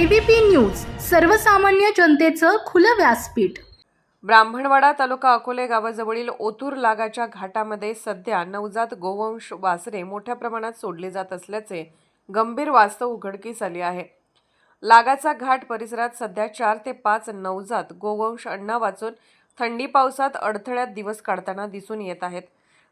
ABP news सर्वसामान्य जनतेचं खुलं व्यासपीठ. ब्राह्मणवाडा तालुका अकोले गावाजवळील ओतूर लागाच्या घाटामध्ये सध्या नवजात गोवंश वासरे मोठ्या प्रमाणात सोडले जात असल्याचे गंभीर वास्तव उघडकीस आले आहे. लागाचा घाट परिसरात सध्या चार ते पाच नवजात गोवंश अण्णा वाचून थंडी पावसात अडथळ्यात दिवस काढताना दिसून येत आहेत.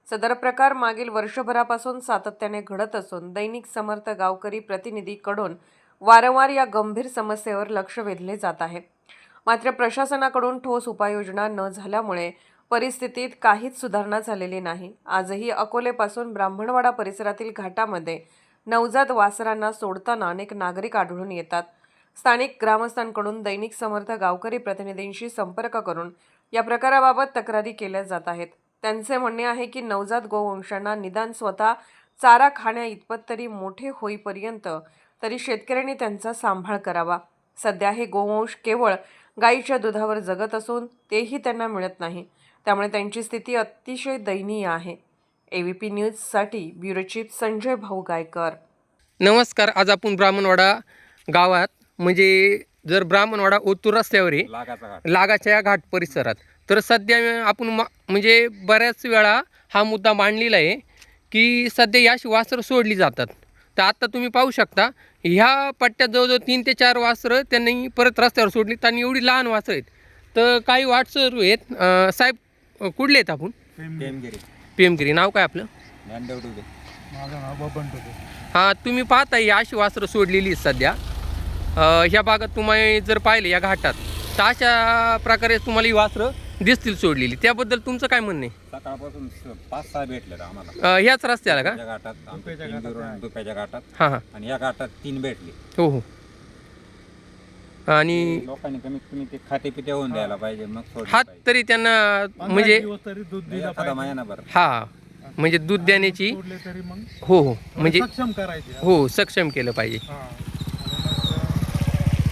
सदर प्रकार मागील वर्षभरापासून सातत्याने घडत असून दैनिक समर्थ गावकरी प्रतिनिधीकडून वारंवार या गंभीर समस्येवर लक्ष वेधले जात आहे. मात्र प्रशासनाकडून ठोस उपाययोजना न झाल्यामुळे परिस्थितीत काहीच सुधारणा झालेली नाही. आजही अकोलेपासून ब्राह्मणवाडा परिसरातील घाटामध्ये नवजात वासरांना सोडताना अनेक नागरिक आढळून येतात. स्थानिक ग्रामस्थांकडून दैनिक समर्थ गावकरी प्रतिनिधींशी संपर्क करून या प्रकाराबाबत तक्रारी केल्या जात आहेत. त्यांचे म्हणणे आहे की नवजात गोवंशांना निदान स्वतः चारा खाण्या इतपत तरी मोठे होईपर्यंत तरी शेतकऱ्यांनी त्यांचा सांभाळ करावा. सध्या हे गोवंश केवळ गाईच्या दुधावर जगत असून तेही त्यांना मिळत नाही. त्यामुळे त्यांची स्थिती अतिशय दयनीय आहे. ए व्ही पी न्यूजसाठी ब्युरो चीफ संजय भाऊ गायकर. नमस्कार आज आपण ब्राह्मणवाडा गावात म्हणजे जर ब्राह्मणवाडा ओतूर रस्त्यावर आहे लागाचा घाट. लागाच्या या घाट परिसरात तर सध्या आपण मा म्हणजे बऱ्याच वेळा हा मुद्दा मांडलेला आहे की सध्या याशी वासरं सोडली जातात. तर आत्ता तुम्ही पाहू शकता ह्या पट्ट्यात जवळजवळ तीन ते चार वासरं त्यांनी परत रस्त्यावर सोडली आणि एवढी लहान वासरं आहेत. तर काही वाटसरू आहेत. साहेब कुठले आहेत आपण? टेमगिरी पी एमगिरी नाव काय आपलं? ज्ञानदेव डुबे माझं नाव बबन टोपे हां तुम्ही पाहता ही अशी वासरं सोडलेली आहेत सध्या. ह्या भागात तुम्ही जर पाहिले या घाटात तर अशा प्रकारे तुम्हाला ही वासरं दिसतील सोडलेली. त्याबद्दल तुमचं काय म्हणणं आहे? सकाळपासून स- पाच सहा भेटले आम्हाला. अ, ह्याच रस्त्याला का? दुप्याच्या घाटात आमच्या दुप्याच्या तीन घाटात दुरून आहे. दुप्याच्या घाटात. हां हां. आणि या घाटात तीन भेटले. हो हो. आणि लोकांनी कमीत कमी ते खाते पिते होऊन द्यायला पाहिजे मग सोडलं हात पाहिजे. तरी त्यांना म्हणजे दिवस तरी दूध म्हणजे दिलं एखादा पाहिजे. महिनाभर हा म्हणजे दूध देण्याची सोडले तरी मग हो हो. म्हणजे सक्षम करायचे. हो सक्षम केलं पाहिजे. हा. आणि मग,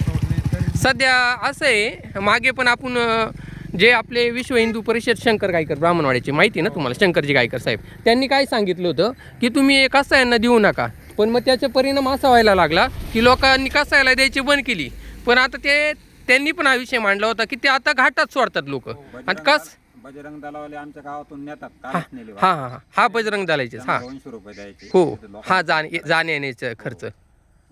सोडले तरी सध्या असं आहे मागे पण आपण अ, जे आपले विश्व हिंदू परिषद शंकर गायकर ब्राह्मणवाड्याचे माहिती ना तुम्हाला? शंकरजी गायकर साहेब. त्यांनी काय सांगितलं होतं? की तुम्ही हे कसायांना देऊ नका. पण मग त्याचा परिणाम असा व्हायला लागला की लोकांनी कसायला द्यायची बंद केली. पण आता ते त्यांनी पण हा विषय मांडला होता की ते आता घाटात सोडतात लोक. आणि बजरंग कस बजरंग दलावाले आमच्या गावातून नेतात हा हा हा हा. बजरंग दलाचे हा. दोनशे रुपये द्यायचे. हो हा जाणे जाणे येण्याचा खर्च.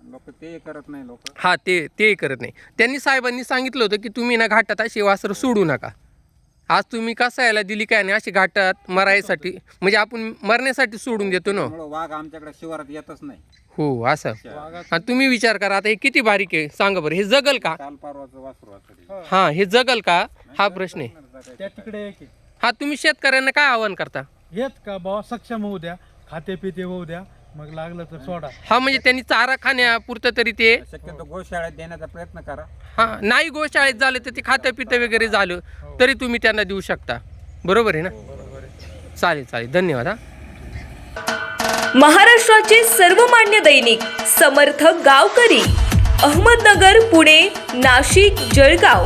लोक ते करत नाही लोक. हा ते ते करत नाही. त्यांनी साहेबांनी सांगितलं होतं की तुम्ही ना घाटात अशी वासरं सोडू नका. आज तुम्ही कसं यायला दिली काय नाही अशी घाटात मरायसाठी म्हणजे आपण मरण्यासाठी सोडून देतो ना. त्यामुळं वाघ आमच्याकडे शिवारात येतच नाही. हो असं. आणि तुम्ही विचार करा आता हे किती बारीक आहे सांगा बरं हे जगल का? काल परवाचं वासरू वासरू हा हे जगल का? हा प्रश्न आहे. त्या तिकडे एक आहे. हा तुम्ही शेतकऱ्यांना काय आव्हान करता? हेच का बाबा सक्षम होऊ द्या खाते पिते होऊ द्या मग लागलं तर सोडा. हा म्हणजे त्यांनी चारा खाण्यापुरतं तरी ते शक्यतो गोशाळेत देण्याचा प्रयत्न करा. हा नाही गोशाळेत झालं तर ते खातं पितं वगैरे झालं तरी तुम्ही त्यांना देऊ शकता. बरोबर आहे ना? चालेल चालेल. धन्यवाद हा. महाराष्ट्राचे सर्वमान्य दैनिक समर्थ गावकरी अहमदनगर पुणे नाशिक जळगाव.